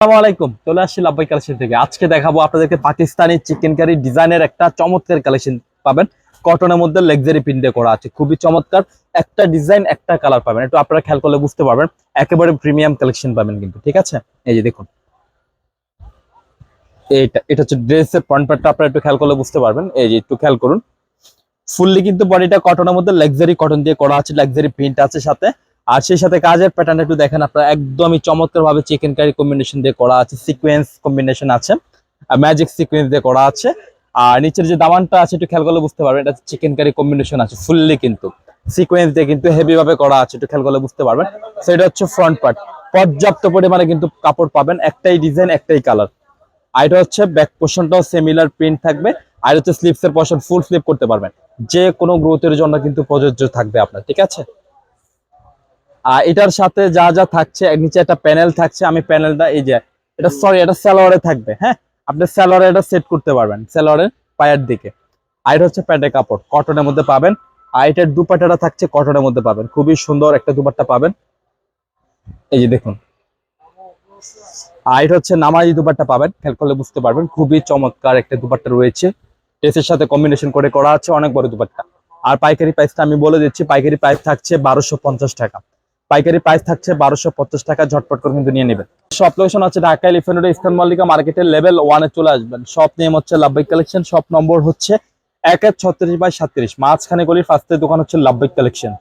আসসালামু চলে আসছি লাভবাই কালেকশন থেকে। আজকে দেখাবো আপনাদেরকে পাকিস্তানি ডিজাইনের একটা চমৎকার কালেকশন পাবেন। কটনের মধ্যে প্রিন্টে করা আছে। খুবই চমৎকার। একটা ডিজাইন একটা কালার পাবেন। একটু আপনারা খেয়াল করলে বুঝতে পারবেন। একেবারে প্রিমিয়াম কালেকশন পাবেন কিন্তু, ঠিক আছে? এই যে দেখুন। এইটা এটা হচ্ছে ড্রেসের ফ্রন্ট আপনারা একটু খেয়াল করলে বুঝতে পারবেন। এই যে একটু খেয়াল করুন। ফুললি কিন্তু বডিটা কটনের মধ্যে লাক্সারি কটন দিয়ে করা আছে। লাক্সারি প্রিন্ট আছে সাথে। আর সেই সাথে কাজের প্যাটার্ন একটু দেখেন আপনারা, একদমই চমৎকার ভাবে চিকেন কারি কম্বিনেশন দিয়ে করা আছে সিকোয়েন্স কম্বিনেশন আছে ম্যাজিক সিকোয়েন্স দিয়ে করা আছে। আর নিচের যে দামানটা আছে, একটু খেয়াল করলে বুঝতে পারবেন, এটা চিকেন কারি কম্বিনেশন আছে ফুললি কিন্তু। সিকোয়েন্স দিয়ে কিন্তু হেভি ভাবে করা আছে, একটু খেয়াল করলে বুঝতে পারবেন। সেটা হচ্ছে ফ্রন্ট পার্ট পর্যাপ্ত পরিমাণে কিন্তু কাপড় পাবেন, একটাই ডিজাইন একটাই কালার আর এটা হচ্ছে ব্যাক পোর্শনটাও সিমিলার প্রিন্ট থাকবে। আর হচ্ছে স্লিপস এর পোর্শন ফুল স্লিপ করতে পারবেন। যে কোনো গ্রোথের জন্য কিন্তু প্রযোজ্য থাকবে আপনার, ঠিক আছে? আর এটার সাথে যা যা থাকছে, নিচে একটা প্যানেল থাকছে, আমি প্যানেলটা এই যে, এটা সরি এটা স্যালোয়ারে থাকবে হ্যাঁ? আপনি স্যালোয়ারে এটা সেট করতে পারবেন স্যালোয়ারের পায়ের দিকে। আর এটা হচ্ছে প্যান্টের কাপড় কটনের মধ্যে পাবেন। আর এটার দুপাট্টাটা থাকছে কটনের মধ্যে পাবেন, খুবই সুন্দর একটা দুপাট্টা পাবেন। এই যে দেখুন। আর এটা হচ্ছে নামাজি দুপাট্টা পাবেন, খেয়াল করলে বুঝতে পারবেন, খুবই চমৎকার একটা দুপাট্টা রয়েছে। ড্রেসের সাথে কম্বিনেশন করে করা আছে, অনেক বড় দুপাট্টা। আর পাইকারি প্রাইসটা আমি বলে দিচ্ছি, পাইকারি প্রাইস থাকছে বারোশো টাকা। পাইকারি প্রাইস থাকছে বারোশো পঞ্চাশ টাকা, ঝটপট করে কিন্তু নিয়ে নেবেন। শপ লোকেশন হচ্ছে ঢাকা রোড ইস্টার্ন মল্লিকা মার্কেটের লেভেল ওয়ানে চলে আসবেন। সব নেম হচ্ছে লাভবাই কালেকশন সব নম্বর হচ্ছে এক এক ছত্রিশ বাই সাত্রিশ। মাঝখানে গলির ফার্স্টের দোকান হচ্ছে লাভবাই কালেকশন